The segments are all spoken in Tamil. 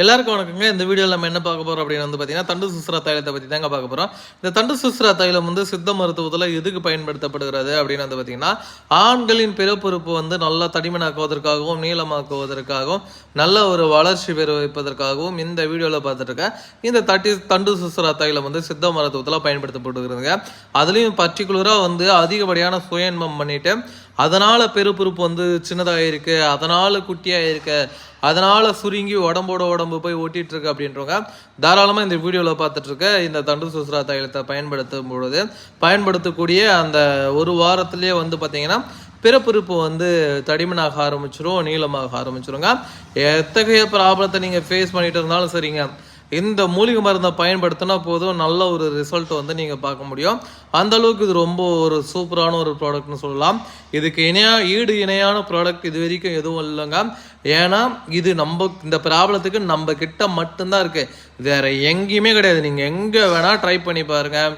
எல்லாருக்கும் வணக்கங்க. இந்த வீடியோவில் நம்ம என்ன பார்க்க போகிறோம் அப்படின்னு வந்து பார்த்தீங்கன்னா தண்டு சுசுரா தைலத்தை பற்றி தாங்க பார்க்க போகிறோம் இந்த தண்டு சுசுரா தைலம் வந்து சித்த மருத்துவத்தில் எதுக்கு பயன்படுத்தப்படுகிறது அப்படின்னு வந்து பார்த்தீங்கன்னா ஆண்களின் பிறப்புறுப்பு வந்து நல்லா தடிமனாக்குவதற்காகவும் நீளமாக்குவதற்காகவும் நல்ல ஒரு வளர்ச்சி பெற வைப்பதற்காகவும் இந்த வீடியோவில் பார்த்துருக்கேன் இந்த தட்டி தண்டு சுசுரா தைலம் வந்து சித்த மருத்துவத்தில் பயன்படுத்தப்படுகிறதுங்க. அதுலேயும் பர்டிகுலராக வந்து அதிகப்படியான சுயன்மம் பண்ணிவிட்டு அதனால் பெருப்புறுப்பு வந்து சின்னதாக இருக்கு அதனால் குட்டியாக இருக்க அதனால் சுருங்கி உடம்போட உடம்பு போய் ஓட்டிகிட்ருக்கு அப்படின்றவங்க தாராளமாக இந்த வீடியோவில் பார்த்துட்ருக்க இந்த தண்டு சுசுரா தைலத்தை பயன்படுத்தும் பொழுது பயன்படுத்தக்கூடிய அந்த ஒரு வாரத்துலேயே வந்து பார்த்திங்கன்னா பிறப்புறுப்பு வந்து தடிமனாக ஆரம்பிச்சிரும் நீளமாக ஆரம்பிச்சிருங்க. எத்தகைய ப்ராப்ளத்தை நீங்கள் ஃபேஸ் பண்ணிகிட்டு இருந்தாலும் சரிங்க. இந்த மூலிகை மருந்தை பயன்படுத்தினா போதும். நல்ல ஒரு ரிசல்ட் வந்து நீங்கள் பார்க்க முடியும். அந்த அளவுக்கு இது ரொம்ப ஒரு சூப்பரான ஒரு ப்ராடக்ட்னு சொல்லலாம். இதுக்கு இணையா ஈடு இணையான ப்ராடக்ட் இது வரைக்கும் எதுவும் இல்லைங்க. ஏன்னா இது நம்ம இந்த ப்ராப்ளத்துக்கு நம்ம கிட்ட மட்டும்தான் இருக்கு. வேற எங்கேயுமே கிடையாது. நீங்கள் எங்கே வேணால் ட்ரை பண்ணி பாருங்கள்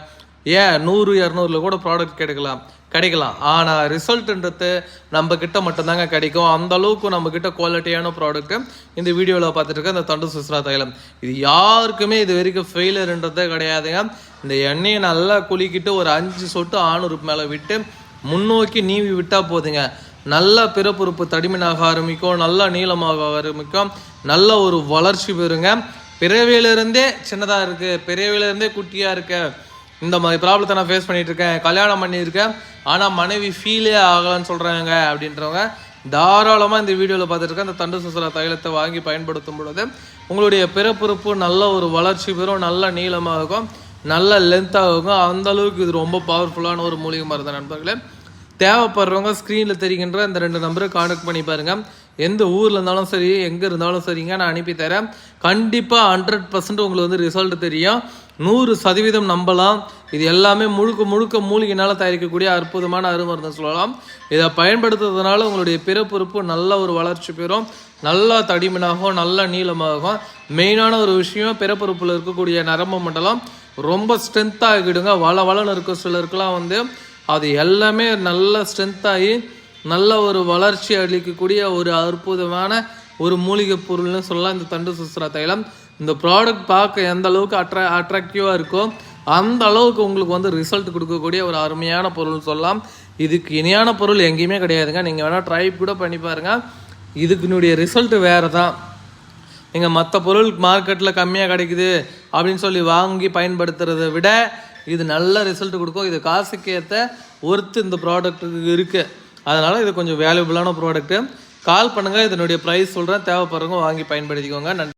ஏன் நூறு இரநூறுல கூட ப்ராடக்ட் கிடைக்கலாம். கிடைக்கலாம். ஆனால் ரிசல்ட்ன்றது நம்ம கிட்ட மட்டும்தாங்க கிடைக்கும். அந்த அளவுக்கு நம்ம கிட்ட குவாலிட்டியான ப்ராடக்ட்டு இந்த வீடியோவில் பார்த்துட்டு இருக்க இந்த தண்டு சுஸ்ரா தைலம். இது யாருக்குமே இது வரைக்கும் ஃபெயிலருன்றதே கிடையாதுங்க. இந்த எண்ணெயை நல்லா குளிக்கிட்டு ஒரு அஞ்சு சொட்டு ஆணுறுப்பு மேலே விட்டு முன்னோக்கி நீவி விட்டால் போதுங்க. நல்லா பிறப்புறுப்பு தடிமனாக ஆரம்பிக்கும். நல்லா நீளமாக ஆரம்பிக்கும். நல்ல ஒரு வளர்ச்சி பெறுங்க. பிறவியிலிருந்தே சின்னதாக இருக்குது பிறவியிலிருந்தே குட்டியாக இருக்குது இந்த மாதிரி ப்ராப்ளத்தை நான் ஃபேஸ் பண்ணிட்டு இருக்கேன் கல்யாணம் பண்ணியிருக்கேன். ஆனால் மனைவி ஃபீலே ஆகலன்னு சொல்கிறாங்க அப்படின்றவங்க தாராளமாக இந்த வீடியோவில் பார்த்துருக்கேன் இந்த தண்டு சுசல தைலத்தை வாங்கி பயன்படுத்தும் பொழுது உங்களுடைய பிறப்புறுப்பு நல்ல ஒரு வளர்ச்சி பெறும் நல்ல நீளமாக இருக்கும் நல்ல லென்த்தாகும் அந்த அளவுக்கு இது ரொம்ப பவர்ஃபுல்லான ஒரு மூலிகை மருந்து நண்பர்களே. தேவைப்படுறவங்க ஸ்க்ரீனில் தெரிகின்ற இந்த ரெண்டு நம்பரை கான்டாக்ட் பண்ணி பாருங்கள் எந்த ஊரில் இருந்தாலும் சரி எங்கே இருந்தாலும் சரிங்க நான் அனுப்பி தரேன். கண்டிப்பாக ஹண்ட்ரட் பர்சன்ட் உங்களுக்கு வந்து ரிசல்ட் தெரியும். நூறு சதவீதம் நம்பலாம். இது எல்லாமே முழுக்க முழுக்க மூலிகைனால் தயாரிக்கக்கூடிய அற்புதமான அருமருந்து சொல்லலாம். இதை பயன்படுத்துறதுனால உங்களுடைய பிறப்புறுப்பு நல்ல ஒரு வளர்ச்சி பெறும். நல்லா தடிமனாகும் நல்ல நீளமாகும் மெயினான ஒரு விஷயம் பிறப்புறுப்பில் இருக்கக்கூடிய நரம்பு மண்டலம். ரொம்ப ஸ்ட்ரென்த்தாகிடுங்க வள வளன்னு இருக்க சிலருக்குலாம் வந்து அது எல்லாமே நல்லா ஸ்ட்ரென்த்தாகி நல்ல ஒரு வளர்ச்சி அளிக்கக்கூடிய ஒரு அற்புதமான ஒரு மூலிகை பொருள்னு சொல்லலாம் இந்த தண்டு சுஸ்ரா தைலம். இந்த ப்ராடக்ட் பார்க்க எந்த அளவுக்கு அட்ரா அட்ராக்டிவாக இருக்கோ அந்த அளவுக்கு உங்களுக்கு வந்து ரிசல்ட் கொடுக்கக்கூடிய ஒரு அருமையான பொருள் சொல்லலாம். இதுக்கு இணையான பொருள் எங்கேயுமே கிடையாதுங்க. நீங்கள் வேணால் ட்ரை கூட பண்ணி பாருங்கள் இதுக்குனுடைய ரிசல்ட் வேறு தான் நீங்கள் மற்ற பொருள் மார்க்கெட்டில் கம்மியாக கிடைக்குது அப்படின்னு சொல்லி வாங்கி பயன்படுத்துறதை விட இது நல்ல ரிசல்ட் கொடுக்கும். இது காசுக்கு ஏற்ற ஒர்த்து இந்த ப்ராடக்ட்டுக்கு இருக்குது அதனால் இது கொஞ்சம் வேல்யூபிளான ப்ராடக்ட்டு கால் பண்ணுங்கள் இதனுடைய ப்ரைஸ் சொல்கிறேன் தேவைப்படுறவங்க வாங்கி பயன்படுத்திக்கோங்க. நன்றி.